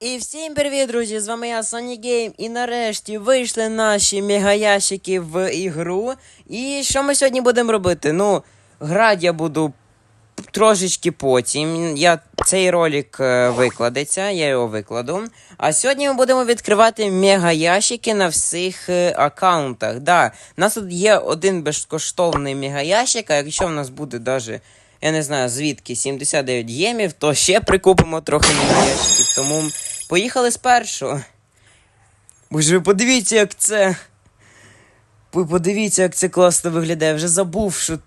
І всім привіт, друзі! З вами я Sony Game. І нарешті вийшли наші мегаящики в ігру. І що ми сьогодні будемо робити? Ну, грати я буду трошечки потім. Я, цей ролик е, викладеться, я його викладу. А сьогодні ми будемо відкривати мегаящики на всіх е, аккаунтах. Да, у нас тут є один безкоштовний мегаящик, а якщо в нас буде даже. Я не знаю звідки 79 ємів, то ще прикупимо трохи мегаящиків. Тому поїхали спершу. Боже, ви подивіться, як це. Ви подивіться, як це класно виглядає. Я вже забув, що,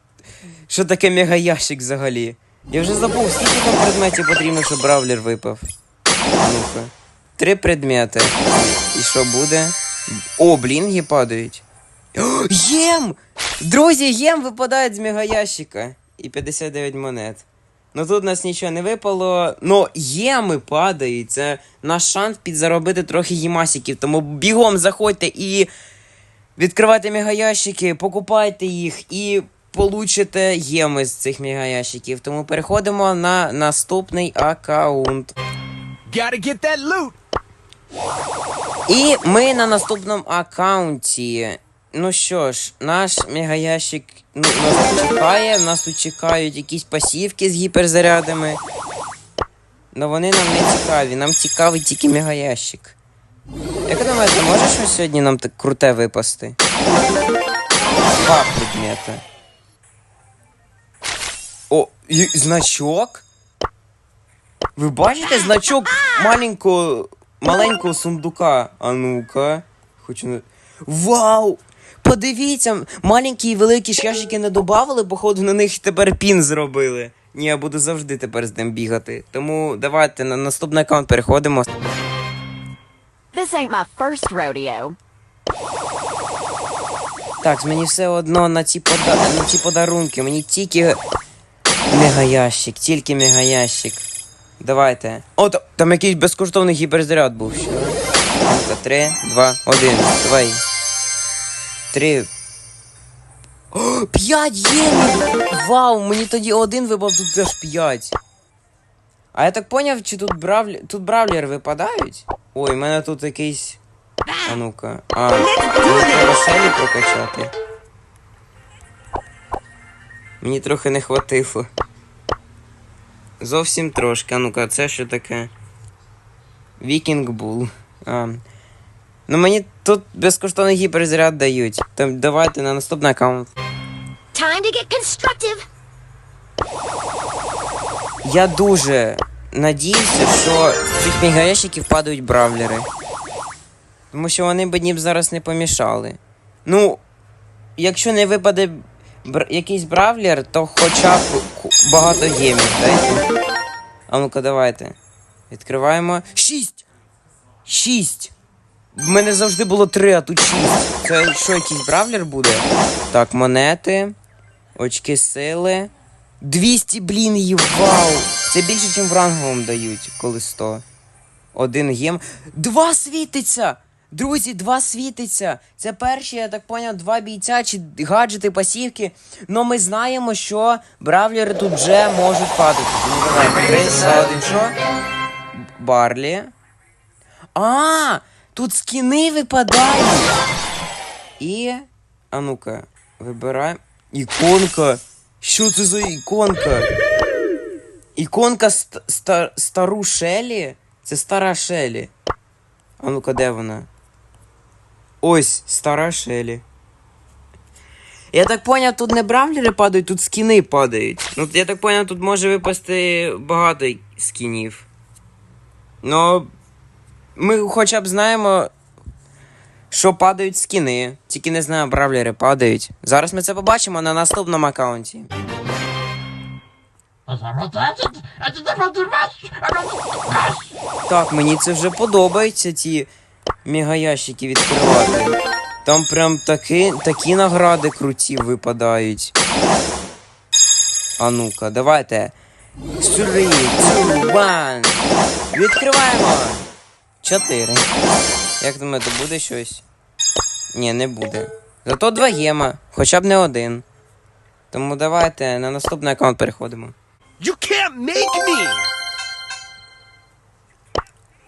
що таке мегаящик взагалі. Я вже забув, скільки там предметів потрібно, щоб бравлер випав. Ну-ка. Три предмети. І що буде? О, блінги падають. Єм! Друзі, єм випадають з мегаящика. І 59 монет. Ну тут у нас нічого не випало. Ну, єми падають. Це наш шанс підзаробити трохи ємасиків. Тому бігом заходьте і відкривайте мегаящики, покупайте їх і получите єми з цих мегаящиків. Тому переходимо на наступний аккаунт. Gotta get that loot. І ми на наступному аккаунті. Ну що ж, наш мегаящик ну, нас тут чекає, нас тут чекають якісь пасівки з гіперзарядами. Но вони нам не цікаві, нам цікавий тільки мегаящик. Як ви думаєте, може щось сьогодні нам так круте випасти? Два предмета. О, і значок? Ви бачите значок маленького, маленького сундука? А ну-ка. Хочу. Вау! Подивіться, маленькі і великі ж не додавали, походу на них тепер пін зробили. Ні, я буду завжди тепер з ним бігати. Тому давайте на наступний аккаунт переходимо. This ain't my first rodeo. Так, мені все одно на ці, пода... на ці подарунки. Мені тільки мегаящик, тільки мегаящик. Давайте. О, та- там якийсь безкоштовний гіперзаряд був ще. Три, два, один. Давай. Три. О, п'ять єнів! Вау, мені тоді один випав, тут аж п'ять. А я так поняв, чи тут бравлі... тут бравлери випадають? Ой, в мене тут якийсь. А ну-ка. А, треба селі прокачати. Мені трохи не хватило. Зовсім трошки. А ну-ка, це що таке? Вікінг Бул. А. Ну мені тут безкоштовний гіперзаряд дають. Там давайте на наступний аккаунт. Time to get constructive. Я дуже надіюся, що з цих мегаящиків падають бравлери. Тому що вони б б зараз не помішали. Ну, якщо не випаде бр- якийсь бравлер, то хоча б багато гемів, дайте. А ну-ка, давайте. Відкриваємо. Шість! Шість! В мене завжди було три, а тут шість. Це що, якийсь бравлер буде? Так, монети. Очки сили. 200 блінгів, вау! Це більше, ніж в ранговому дають, коли 100. Один гем. Два світиться! Друзі, два світиться. Це перші, я так поняв, два бійця чи гаджети, пасівки. Но ми знаємо, що бравлери тут вже можуть падати. Три, один, що? Барлі. А, тут скіни випадають. І. А ну-ка, вибираємо. Іконка. Що це за іконка? Іконка ст- ста- стару Шелі? Це стара Шелі. А ну-ка, де вона? Ось, стара Шелі. Я так поняв, тут не бравлери падають, тут скіни падають. Ну, я так поняв, тут може випасти багато скінів. Ну, ми хоча б знаємо, що падають скіни. Тільки не знаю, бравлери падають. Зараз ми це побачимо на наступному аккаунті. Так, мені це вже подобається, ці мегаящики відкривати. Там прям такі, такі награди круті випадають. А ну-ка, давайте. Two, one. Відкриваємо. Чотири. Як думаєте, буде щось? Ні, не буде. Зато два гема, хоча б не один. Тому давайте на наступний аккаунт переходимо. You can't make me.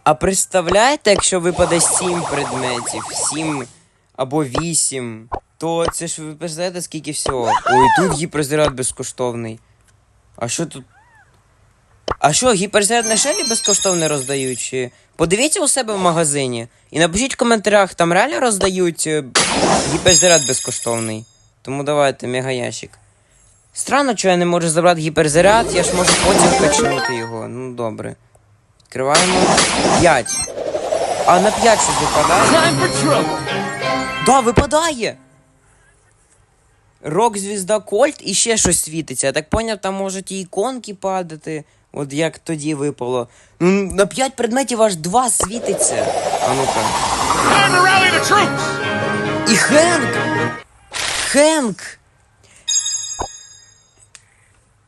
А представляєте, якщо випаде 7 предметів, 7 або 8, то це ж ви представляєте, скільки всього. Ой, тут гіперзаряд безкоштовний. А що тут? А що, гіперзаряд на шелі безкоштовно роздають? Чи... Подивіться у себе в магазині і напишіть в коментарях, там реально роздають е, гіперзаряд безкоштовний. Тому давайте, мегаящик. Странно, що я не можу забрати гіперзаряд, я ж можу потім качнути його. Ну добре. Відкриваємо 5. А на 5 щось випадає? Да, випадає! Рок звізда Кольт і ще щось світиться. Я так поняв, там можуть і іконки падати. От як тоді випало. Ну, на 5 предметів аж 2 світиться. А ну-ка. І Хенк! Хенк!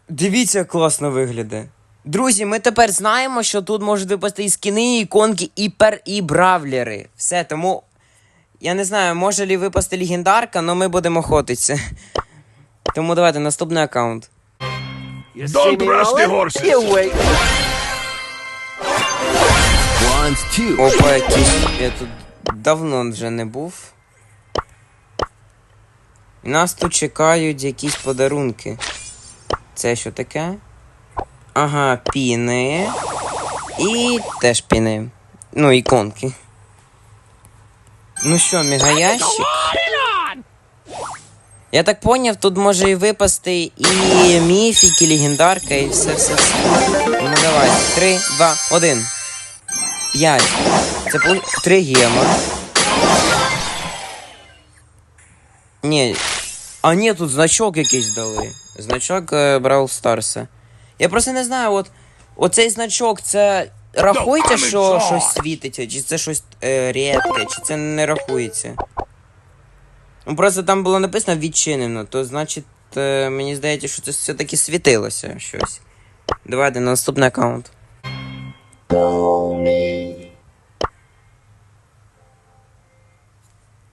Дивіться, як класно виглядає. Друзі, ми тепер знаємо, що тут можуть випасти і скіни, і іконки, і пер, і бравлери. Все, тому. Я не знаю, може лі випасти легендарка, але ми будемо охотитися. Тому давайте наступний аккаунт. Don't rush the horses. You wait. One's two. Опа, якийсь. Я тут давно вже не був. І нас тут чекають якісь подарунки. Це що таке? Ага, піни. І теж піни. Ну, іконки. Ну що, мегаящик? Я так поняв, тут може і випасти і міфік, і легендарка, і все, все, все. Ну давай. Три, два, один. П'ять. Це три гема. Ні. А ні, тут значок якийсь дали. Значок е, Бравл Старса. Я просто не знаю, от оцей значок це рахується, що щось світиться, чи це щось е, рідке, чи це не рахується. Ну просто там було написано відчинено, то значить, е, мені здається, що це все-таки світилося щось. Давайте на наступний аккаунт.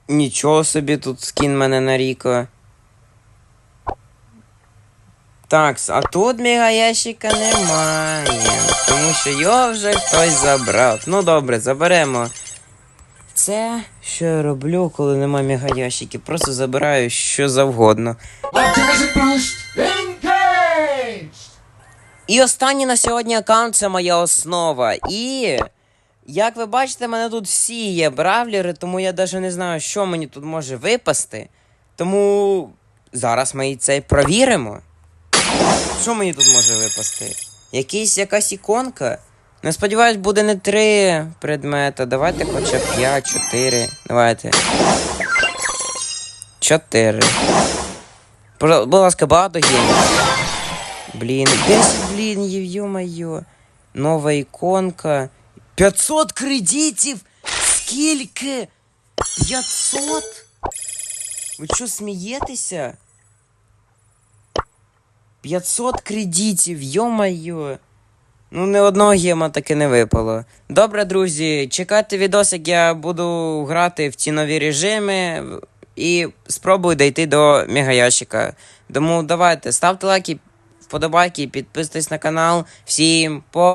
Нічого собі тут скін мене на Ріко. Такс, а тут мегаящика немає. Тому що його вже хтось забрав. Ну добре, заберемо. Це що я роблю, коли немає мегаящиків. Просто забираю що завгодно. І останній на сьогодні аккаунт це моя основа. І як ви бачите, мене тут всі є бравлери, тому я навіть не знаю, що мені тут може випасти. Тому зараз ми це провіримо. Що мені тут може випасти? Якийсь якась іконка? Не сподіваюсь, буде не три предмета. Давайте хоча б 5, 4. Давайте. 4. Будь ласка, багато геймів. Блін, 10 блінів, ё-моё. Нова іконка. 500 кредитів! Скільки? 500? Ви що, смієтеся? 500 кредитів, ё-моё. Ну, не одного гема таки не випало. Добре, друзі, чекайте відос, як я буду грати в ці нові режими і спробую дійти до мегаящика. Тому давайте, ставте лайки, вподобайки, підписуйтесь на канал. Всім по.